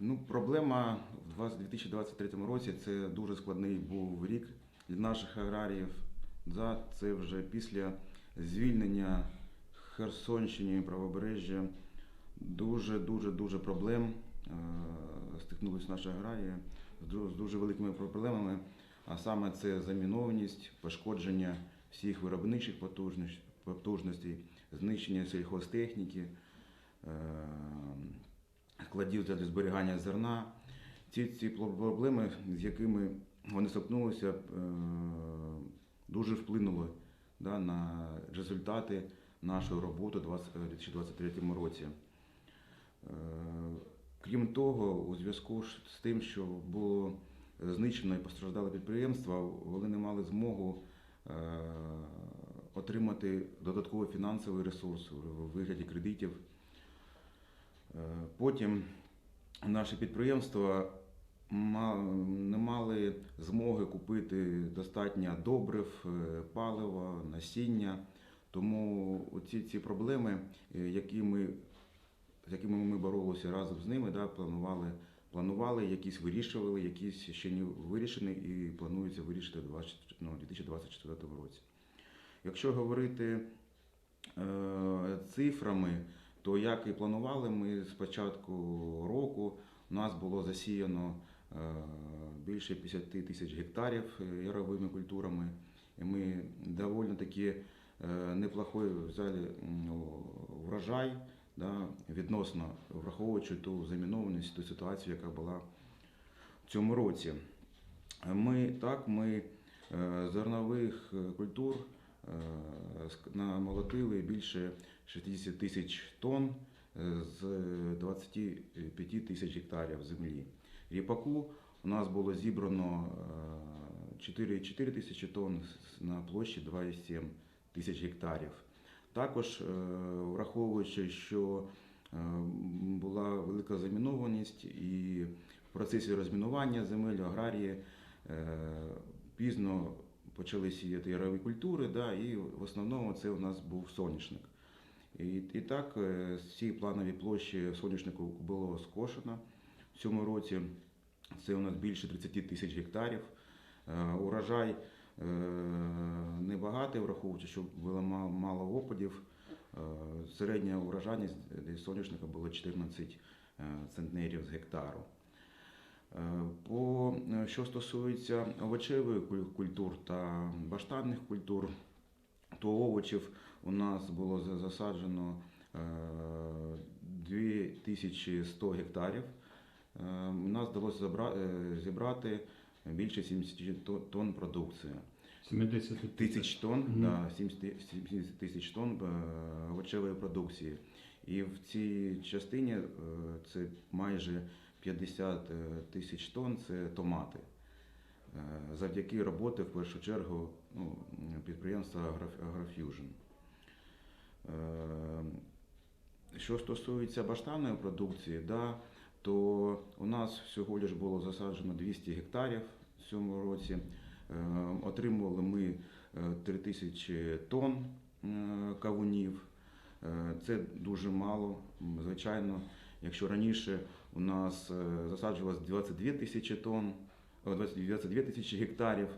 Ну, проблема в 20- 2023 році це дуже складний був рік для наших аграріїв. Да, це вже після звільнення Херсонщини, правобережжя. Дуже, дуже, дуже проблем е, стикнулися наші аграрії з ду- з дуже великими проблемами. А саме це замінованість, пошкодження всіх виробничих потужностей, знищення сільхозтехніки. Е, складів для зберігання зерна. Ці, ці проблеми, з якими вони стикнулися, е, дуже вплинули да, на результати нашої роботи у 2023 році. Е, Крім того, у зв'язку з тим, що було знищено і постраждали підприємства, вони не мали змогу е, отримати додатковий фінансовий ресурс у вигляді кредитів. Е, Потім наші підприємства не мали змоги купити достатньо добрив, е, палива, насіння. Тому ці, ці проблеми, е, які ми, з якими ми боролися разом з ними, да, планували, планували, якісь вирішували, якісь ще не вирішені і планується вирішити 20 ну, 2024 році. Якщо говорити е, цифрами, то як і планували, ми з початку року у нас було засіяно е, більше 50 тисяч гектарів е, яровими культурами. І ми доволі таки е, неплохой взяли врожай, да, відносно враховуючи ту замінованість, ту ситуацію, яка була в цьому році. Ми так, ми зернових культур намолотили більше 60 тисяч тонн е, з 25 тисяч гектарів землі. Ріпаку у нас було зібрано е, 4,4 тисячі тонн на площі 2,7 тисяч гектарів. Також, е, враховуючи, що е, була велика замінованість і в процесі розмінування земель аграрії е, пізно почали сіяти ярові культури, да, і в основному це у нас був соняшник. І, і так, е, всі планові площі соняшнику було скошено в цьому році. Це у нас більше 30 тисяч гектарів. Е, Урожай е, небагатий, враховуючи, що було мало опадів. Середня урожайність соняшника було 14 е, центнерів з гектару. Е, По е, що стосується овочевих культур та баштанних культур, то овочів у нас було засаджено е, 2100 гектарів. Е, У нас вдалося зібрати більше 70 тонн продукції. 70 Тисяч тонн, Мгм. да, 70 70 тисяч тонн овочевої продукції. І в цій частині це майже 50 е, тисяч тонн це томати. Е, Завдяки роботи, в першу чергу, ну, підприємства Агро- Агроф'южн. Е, Що стосується баштанної продукції, да, то у нас всього лиш було засаджено 200 гектарів в цьому році. Отримували ми е, 3000 тонн кавунів. Це дуже мало. Звичайно, якщо раніше у нас е, засаджувалось 22 тисячі тонн, 22 тисячі гектарів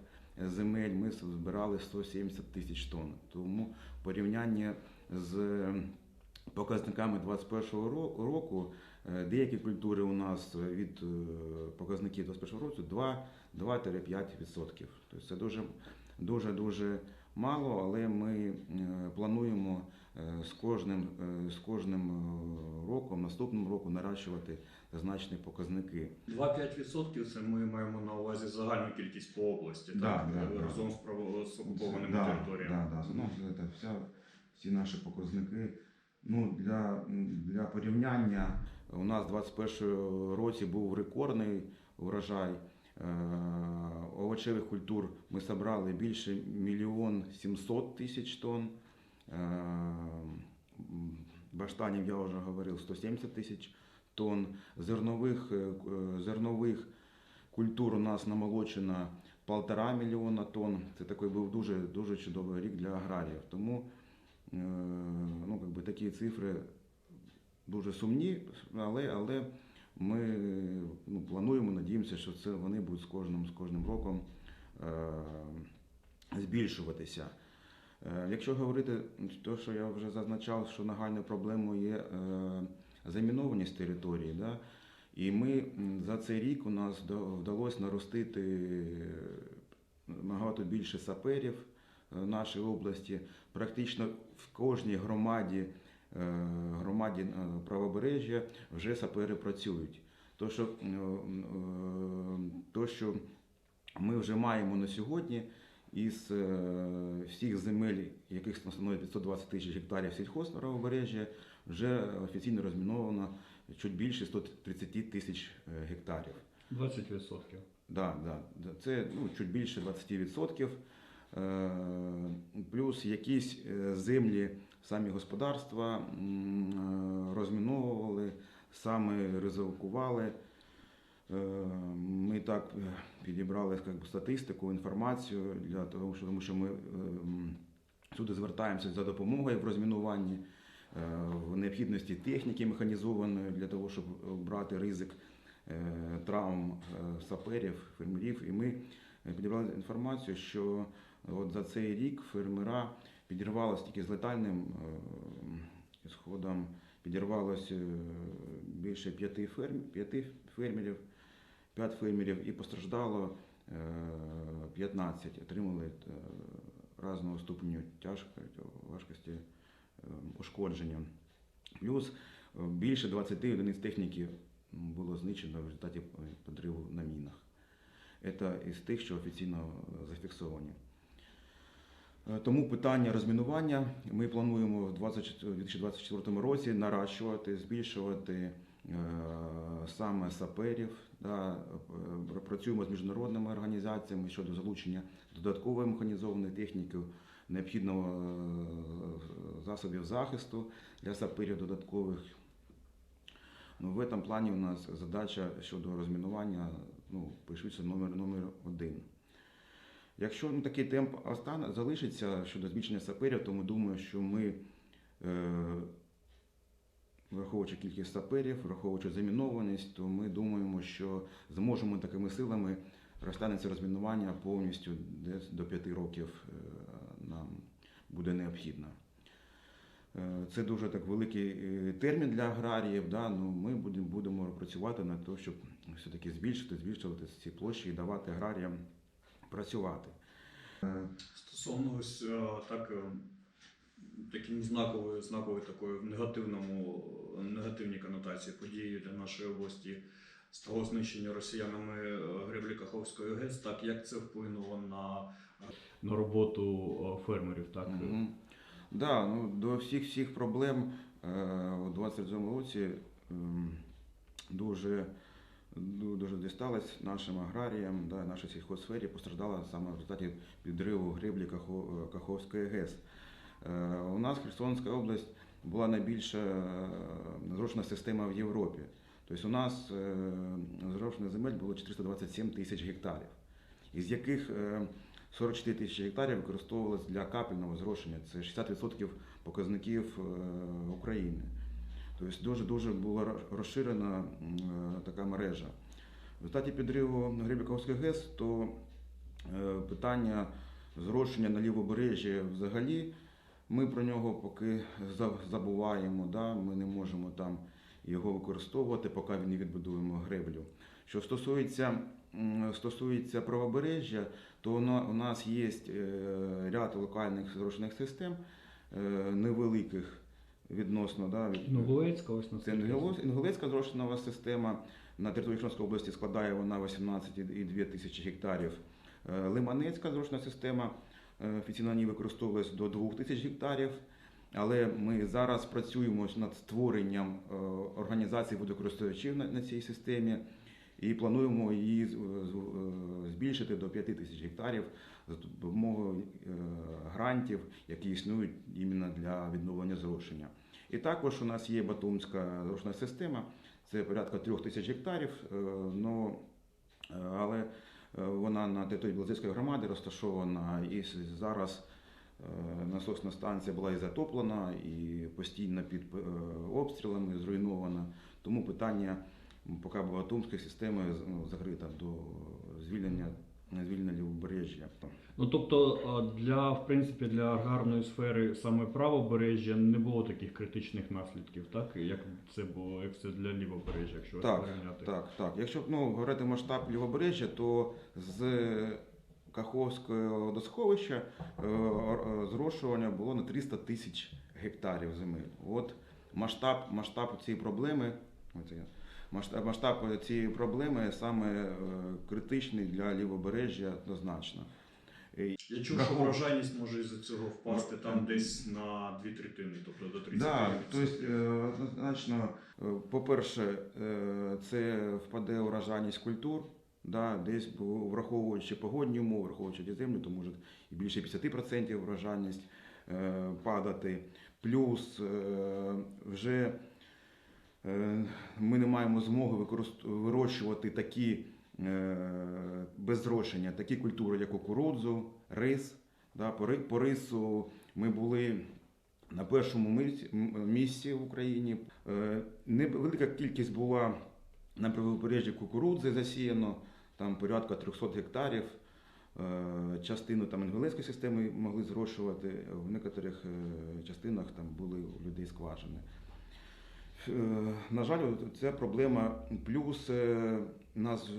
е, земель, ми збирали 170 тисяч тонн. Тому порівняння з показниками 2021 року е, деякі культури у нас від е, показників 2021 року 2 2-5%. Тобто це дуже дуже дуже мало, але ми е, е, з кожним, е, з кожним е, роком, наступним роком наращувати значні показники. 2-5% це ми маємо на увазі загальну кількість по області, Да, так? да, да. разом з, з окупованими Да, територіями. Да, да. Ну, це вся, всі наші показники. Ну, для, для порівняння у нас у 2021 році був рекордний урожай. Е, Овочевих культур ми зібрали більше мільйон 700 тисяч тонн. Е, Баштанів я вже говорив 170 тисяч тонн. Зернових, е, е, зернових культур у нас намолочено полтора мільйона тонн. Це такий був дуже, дуже чудовий рік для аграріїв. Тому ну, как би, такі цифри дуже сумні, але, але ми ну, плануємо, надіємося, що це вони будуть з кожним, з кожним роком е, збільшуватися. Е, Якщо говорити, те, що я вже зазначав, що нагальною проблемою є е, замінованість території, да? і ми за цей рік у нас вда- вдалося наростити е, набагато більше саперів в нашій області. Практично в кожній громаді, громаді правобережжя вже сапери працюють. То, що, то, що ми вже маємо на сьогодні із е, всіх земель, яких становить 520 тисяч гектарів сільхозправобережжя, вже офіційно розміновано чуть більше 130 тисяч е, гектарів. 20%. Да, да, да. Це ну, чуть більше 20%. Е, Плюс якісь землі, самі господарства розміновували, саме ризикували. Е, Ми так е, підібрали статистику, інформацію для того, що, тому що ми е, сюди звертаємося за допомогою в розмінуванні, е, в необхідності техніки механізованої для того, щоб брати ризик травм саперів, фермерів. І ми підібрали інформацію, що от за цей рік фермера підірвалося тільки з летальним сходом, підірвалося більше п'яти ферм, п'яти фермерів, п'ять фермерів і постраждало е, 15, отримали е, різного ступеню важкості е, ушкодження. Плюс е, більше 20 одиниць техніки було знищено в результаті підриву на мінах. Це із тих, що офіційно е, зафіксовані. Е, Тому питання розмінування ми плануємо в 2024 році наращувати, збільшувати е, саме саперів. Е, працюємо з міжнародними організаціями щодо залучення додаткової механізованої техніки, необхідного е, засобів захисту для саперів додаткових. Ну, в этом плані у нас задача щодо розмінування ну, пишеться номер, номер один. Якщо ну, такий темп остане, залишиться щодо збільшення саперів, то ми думаємо, що ми, е, враховуючи кількість саперів, враховуючи замінованість, то ми думаємо, що зможемо такими силами розтягнеться розмінування повністю десь до 5 років е, нам буде необхідно. Е, Це дуже так великий е, термін для аграріїв. Да? Ну, ми будемо, працювати над того, щоб все-таки збільшити, збільшувати ці площі і давати аграріям працювати. Стосовно ось так, таким знакової, знакової такої в негативному, негативній конотації події для нашої області з того знищення росіянами е, греблі Каховської ГЕС, так як це вплинуло на, на роботу е, фермерів, так? Мгм. Да, ну, до всіх всіх проблем е, у 27 році ем, дуже, ду- дуже дісталось нашим аграріям, да, нашій сільхозсфері постраждала саме в результаті підриву греблі Кахо- е, Каховської ГЕС. Е, У нас Херсонська область була найбільша е, зрошена система в Європі. Тобто у нас е, зрошених земель було 427 тисяч гектарів, із яких е, 44 тисячі гектарів використовувалось для капельного зрошення. Це 60% показників е, України. Тобто дуже дуже була розширена е, така мережа. В результаті підриву Гребіковських ГЕС, то е, питання зрошення на лівобережжі взагалі. Ми про нього поки забуваємо, да? ми не можемо там його використовувати, поки не відбудуємо греблю. Що стосується, стосується правобережжя, то у нас є е, ряд локальних зрошених систем е, невеликих відносно. Да, від- Новолецька, ось на це Інгулець- Інгулецька зрошенова система. На території Херсонської області складає вона 18,2 тисячі гектарів. Е, Лиманецька зрошена система е, офіційно ній використовувалась до 2 тисяч гектарів. Але ми зараз працюємо над створенням е, організації водокористувачів на, цій системі і плануємо її з- е, збільшити до 5 тисяч гектарів за допомогою е, грантів, які існують іменно для відновлення зрошення. І також у нас є Батумська зрошена система, це порядка трьох тисяч гектарів, е, е, але е, вона на території Білозерської громади розташована і зараз е, насосна станція була і затоплена, і постійно під е, обстрілами зруйнована. Тому питання поки Богатумська система ну, закрита до звільнення звільнення лівобережжя. Ну тобто для в принципі для аграрної сфери саме правобережжя не було таких критичних наслідків, так як це було, як це для лівобережжя, якщо Так, порівняти. Так, так. Якщо ну, говорити масштаб лівобережжя, то з Каховського водосховища е, е, зрошування було на 300 тисяч гектарів земель. От масштаб, масштаб цієї проблеми, масштаб, масштаб цієї проблеми саме е, критичний для лівобережжя однозначно. Я чув, що врожайність може із-за цього впасти там десь на дві третини, тобто до 30%. Да, тобто, однозначно, по-перше, це впаде урожайність культур, да, десь враховуючи погодні умови, враховуючи ті землі, то може і більше 50% врожайність е, падати. Плюс е, вже е, ми не маємо змоги вирощувати такі е, без зрошення, такі культури, як кукурудзу, рис. Да, по, рису ми були на першому місці в Україні. Е, Невелика кількість була на правобережжі кукурудзи засіяно, там порядка 300 гектарів. Е, Частину там інгулецької системи могли зрошувати, в некоторих е, частинах там були у людей скважини. Е, На жаль, ця проблема. Плюс у нас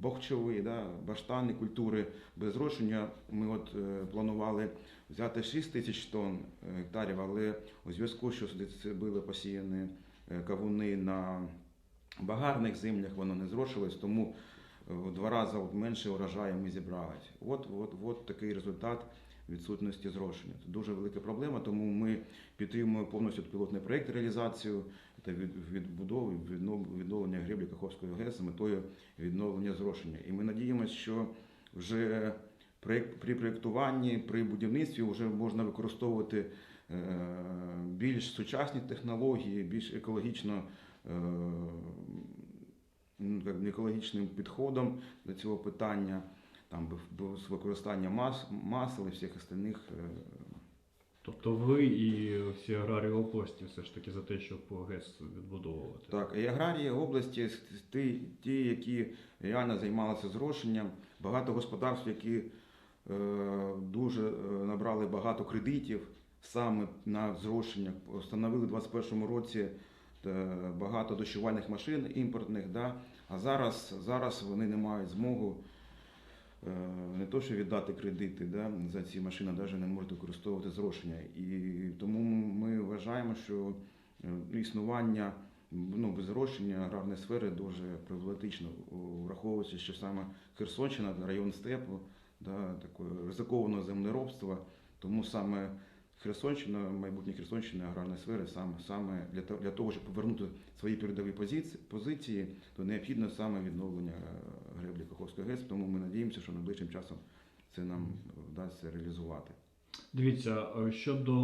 бахчові, да, баштанні культури без зрошення. Ми от планували взяти 6 тисяч тонн гектарів, але у зв'язку, що це були посіяні кавуни на багарних землях, воно не зрошилось, тому в два рази менше урожаю ми зібрали. От, от, от такий результат відсутності зрошення. Це дуже велика проблема, тому ми підтримуємо повністю пілотний проєкт реалізацію та від, відбудови, віднов- відновлення греблі Каховської ГЕС з метою відновлення зрошення. І ми надіємося, що вже при проєктуванні, при будівництві вже можна використовувати е, більш сучасні технології, більш екологічно е, екологічним підходом до цього питання, там б- б- з використанням мас, масел і всіх остальних. е, Тобто ви і всі аграрії області все ж таки за те, щоб ГЕС відбудовувати. Так, і аграрії області, ті, ті, які реально займалися зрошенням, багато господарств, які е, дуже е, набрали багато кредитів саме на зрошення, встановили в 2021 році е, багато дощувальних машин імпортних, да? А зараз, зараз вони не мають змогу е, не то, що віддати кредити да, за ці машини, навіть не можуть використовувати зрошення. І тому ми вважаємо, що е, існування ну, без зрошення аграрної сфери дуже проблематично, враховуючи, що саме Херсонщина, район степу, да, такого ризикованого землеробства, тому саме Херсонщина, майбутнє Херсонщина аграрної сфери, саме, саме для, того, для того, щоб повернути свої передові позиції, позиції, то необхідно саме відновлення е, греблі Каховської ГЕС, тому ми надіємося, що найближчим часом це нам вдасться реалізувати. Дивіться, е, щодо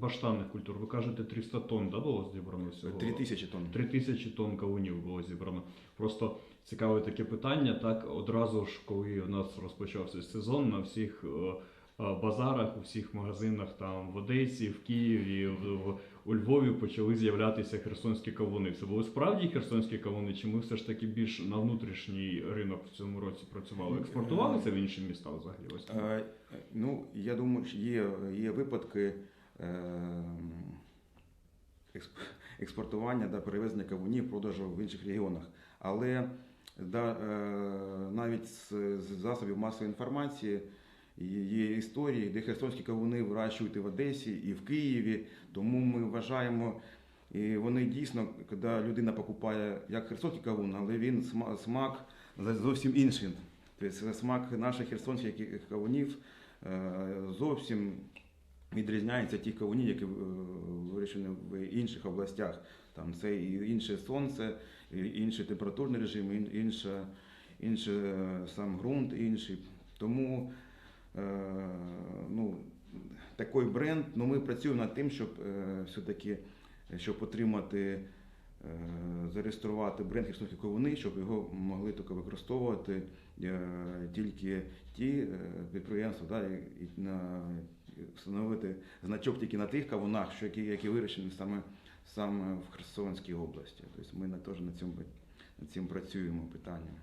баштанних культур, ви кажете 300 тонн да, було зібрано всього? Три тисячі тонн. 3 тисячі тонн кавунів було зібрано. Просто цікаве таке питання. Так одразу ж, коли у нас розпочався сезон, на всіх е, базарах, у всіх магазинах там в Одесі, в Києві, в, у Львові почали з'являтися херсонські кавуни. Це були справді херсонські кавуни, чи ми все ж таки більш на внутрішній ринок в цьому році працювали? Експортувалися в інші міста взагалі? Ось Е, е, Ну, я думаю, що є, є випадки е, експортування та перевезення кавунів, продажу в інших регіонах. Але да, е, навіть з засобів масової інформації є- історії, де херсонські кавуни вирощують і в Одесі, і в Києві. Тому ми вважаємо, і вони дійсно, коли людина покупає як херсонський кавун, але він сма- смак зовсім інший. Тобто смак наших херсонських кавунів е, зовсім відрізняється тих кавунів, які е, вирішені в інших областях. Там це і інше сонце, і інший температурний режим, ін- інша, інший е, сам ґрунт інший. Тому ну, такий бренд, ну ми працюємо над тим, щоб е, все-таки щоб отримати, е, зареєструвати бренд Херсонські ковуни, щоб його могли тільки використовувати е, тільки ті е, підприємства, да, і, на, встановити значок тільки на тих кавунах, що які, які вирощені саме, саме в Херсонській області. Тобто ми теж на цьому над цим працюємо питанням.